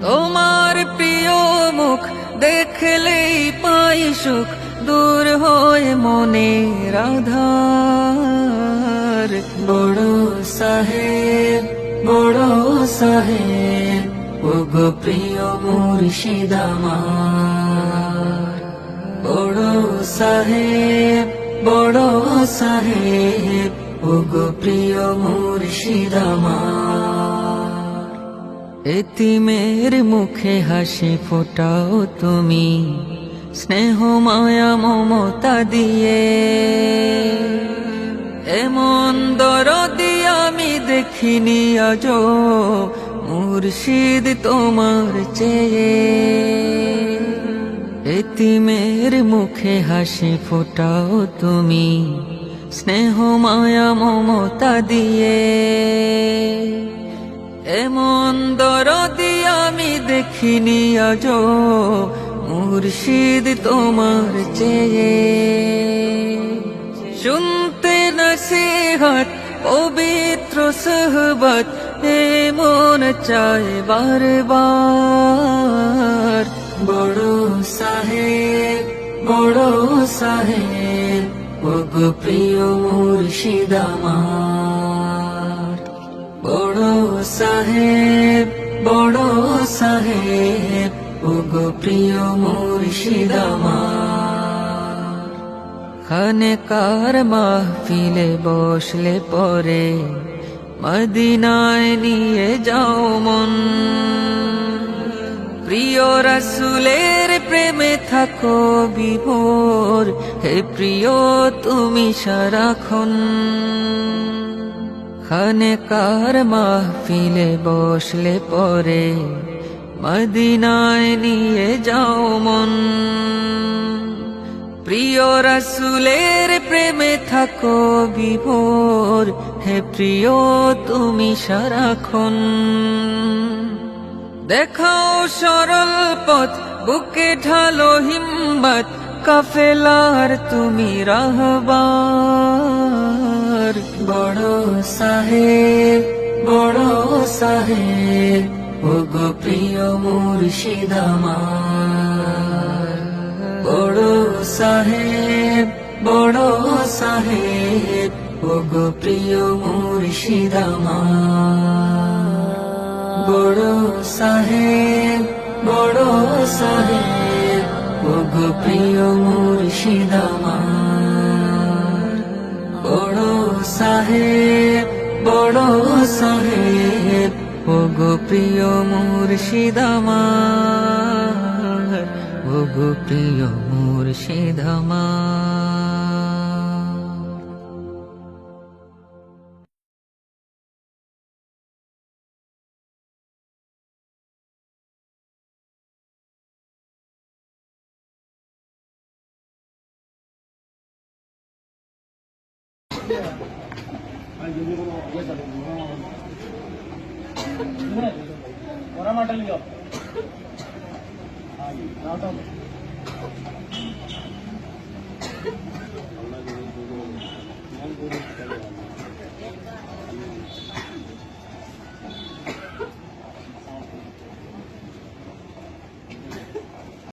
তোমার প্রিয় মুখ দেখলেই পাই সুখ, দূর হয়ে মনে রাধার বড় সাহেব বড় সাহেব ওগো প্রিয় মুর্শিদ আমার। বড় সাহেব বড় সাহেব ওগো প্রিয় মুর্শিদ আমার। এতিমের মুখে হাসি ফোটাও তুমি, স্নেহ, মায়া, মমতা দিয়ে। এমন দরদি আমি দেখিনি আজ মুর্শিদ তোমার চেয়ে। এতিমের মুখে হাসি ফোটাও তুমি, স্নেহ, মায়া, মমতা দিয়ে। দেখিনি আজ মুর্শিদ তোমার চেয়ে। শুনতে নসিহত, পবিত্র সহবত এমন চায় বারবার। বড় সাহেব বড় সাহেব, ওগো প্রিয় মুর্শিদ আমার। বড় সাহেব, বড় সাহেব, ওগো প্রিয় মুর্শিদ আমার। খানে কার মাহফিলে বসলে পরে মদিনায় নিয়ে যাও মন। প্রিয় রসুলের প্রেমে থাকো বিভোর, হে প্রিয় তুমি সারাক্ষণ। খানে কার মাহফিলে বসলে পরে মদিনায় নিয়ে যাও মন। প্রিয় রসুলের প্রেমে থাকো বিভোর। হে প্রিয়, তুমি সারাক্ষণ। দেখাও সরল পথ, বুকে ঢালো হিম্মত, কাফেলার তুমি রাহবার। বড় সাহেব বড় সাহেব। ওগো প্রিয় মুর্শিদ আমার, বড় সাহেব বড় সাহেব, ওগো প্রিয় মুর্শিদ আমার, বড় সাহেব বড় সাহেব, ওগো প্রিয় মুর্শিদ আমার, বড় সাহেব বড় সাহেব, ওগো প্রিয় মুর্শিদ আমার ওগো প্রিয় মুর্শিদ আমার ഒരാ മാട്ടല്ലോ